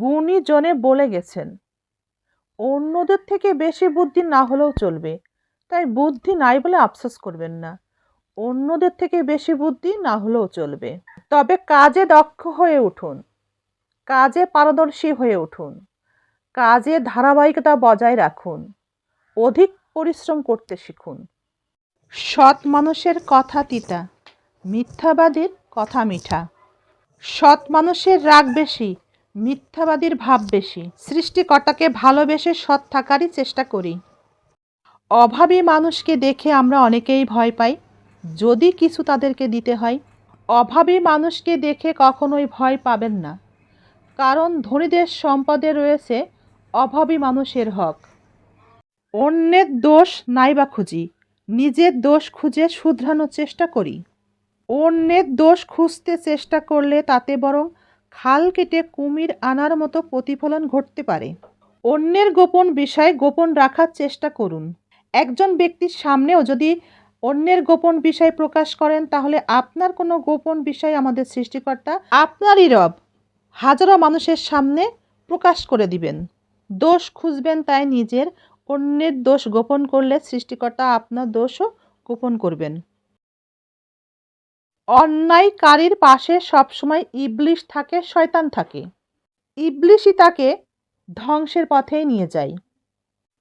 গুণীজনে বলে গেছেন, অন্যদের থেকে বেশি বুদ্ধি না হলেও চলবে, তাই বুদ্ধি নাই বলে আফসোস করবেন না। অন্যদের থেকে বেশি বুদ্ধি না হলেও চলবে। তবে কাজে দক্ষ হয়ে উঠুন, কাজে পারদর্শী হয়ে উঠুন, কাজে ধারাবাহিকতা বজায় রাখুন, অধিক পরিশ্রম করতে শিখুন। সৎ মানুষের কথা তিতা, মিথ্যাবাদীর কথা মিঠা। সৎ মানুষের রাগ বেশি মিথ্যাবাদীর ভাব বেশি। সৃষ্টিকর্তাকে ভালোবেসে সৎ থাকারই চেষ্টা করি। অভাবী মানুষকে দেখে আমরা অনেকেই ভয় পাই। যদি কিছু তাদেরকে দিতে হয়, অভাবী মানুষকে দেখে কখনোই ভয় পাবেন না। কারণ ধনীদের সম্পদে রয়েছে অভাবী মানুষের হক। অন্যের দোষ নাইবা খুঁজি, নিজের দোষ খুঁজে শুধরানোর চেষ্টা করি। অন্যের দোষ খুঁজতে চেষ্টা করলে তাতে বরং খাল কেটে কুমির আনার মতো প্রতিফলন ঘটতে পারে। অন্যের গোপন বিষয় গোপন রাখার চেষ্টা করুন। একজন ব্যক্তির সামনেও যদি অন্যের গোপন বিষয় প্রকাশ করেন, তাহলে আপনার কোনো গোপন বিষয় আমাদের সৃষ্টিকর্তা আপনারই রব হাজারো মানুষের সামনে প্রকাশ করে দিবেন। দোষ খুঁজবেন তাই নিজের অন্যের দোষ গোপন করলে সৃষ্টিকর্তা আপনার দোষও গোপন করবেন। অন্যায়কারীর পাশে সবসময় ইবলিশ থাকে, শয়তান থাকে। ইবলিশই তাকে ধ্বংসের পথেই নিয়ে যায়।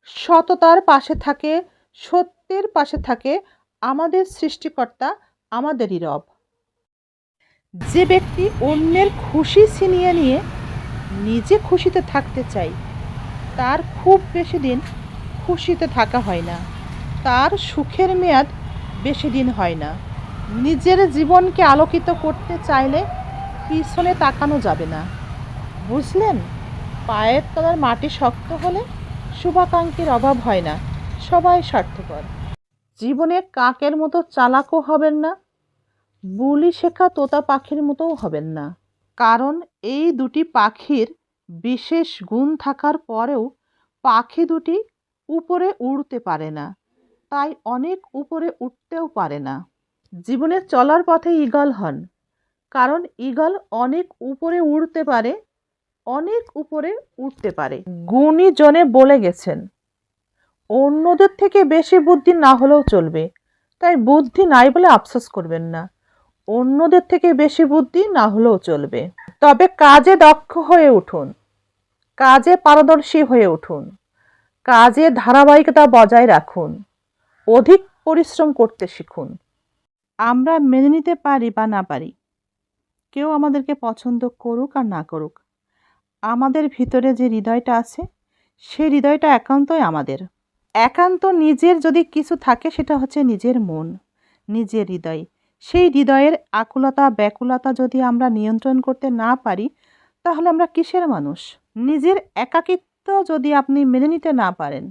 সততার পাশে থাকে, সত্যের পাশে থাকে আমাদের সৃষ্টিকর্তা, আমাদেরই রব। যে ব্যক্তি অন্যের খুশি ছিনিয়ে নিয়ে নিজে খুশিতে থাকতে চাই তার খুব বেশি দিন খুশিতে থাকা হয় না। তার সুখের মেয়াদ বেশি দিন হয় না। নিজের জীবনকে আলোকিত করতে চাইলে পিছনে তাকানো যাবে না। বুঝলেন? পায়ের তলার মাটি শক্ত হলে শুভাকাঙ্ক্ষীর অভাব হয় না। সবাই স্বার্থপর। জীবনে কাকের মতো চালাকও হবেন না। বুলি শেখা তোতা পাখির মতোও হবেন না। কারণ এই দুটি পাখির বিশেষ গুণ থাকার পরেও পাখি দুটি উপরে উড়তে পারে না। তাই অনেক উপরে উঠতেও পারে না। জীবনে চলার পথে ঈগল হন। কারণ ঈগল অনেক উপরে উড়তে পারে, অনেক উপরে উঠতে পারে। গুণীজনে বলে গেছেন, অন্যদের থেকে বেশি বুদ্ধি না হলেও চলবে। তাই বুদ্ধি নাই বলে আফসোস করবেন না। অন্যদের থেকে বেশি বুদ্ধি না হলেও চলবে। তবে কাজে দক্ষ হয়ে উঠুন। কাজে পারদর্শী হয়ে উঠুন। কাজে ধারাবাহিকতা বজায় রাখুন। অধিক পরিশ্রম করতে শিখুন। আমরা মেনে নিতে পারি বা না পারি, কেউ আমাদেরকে পছন্দ করুক আর না করুক, আমাদের ভিতরে যে হৃদয়টা আছে, সেই হৃদয়টা একান্তই আমাদের। একান্ত নিজের যদি কিছু থাকে, সেটা হচ্ছে নিজের মন, নিজের হৃদয়। সেই হৃদয়ের আকুলতা, ব্যাকুলতা যদি আমরা নিয়ন্ত্রণ করতে না পারি, তাহলে আমরা কিসের মানুষ? নিজের একাকিত্ব যদি আপনি মেনে নিতে না পারেন,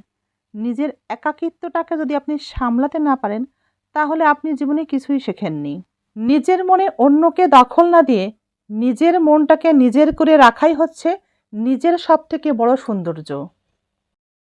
নিজের একাকিত্বটাকে যদি আপনি সামলাতে না পারেন তাহলে আপনি জীবনে কিছুই শেখেননি। নিজের মনে অন্যকে দখল না দিয়ে নিজের মনটাকে নিজের করে রাখাই হচ্ছে নিজের সব থেকে বড় সৌন্দর্য।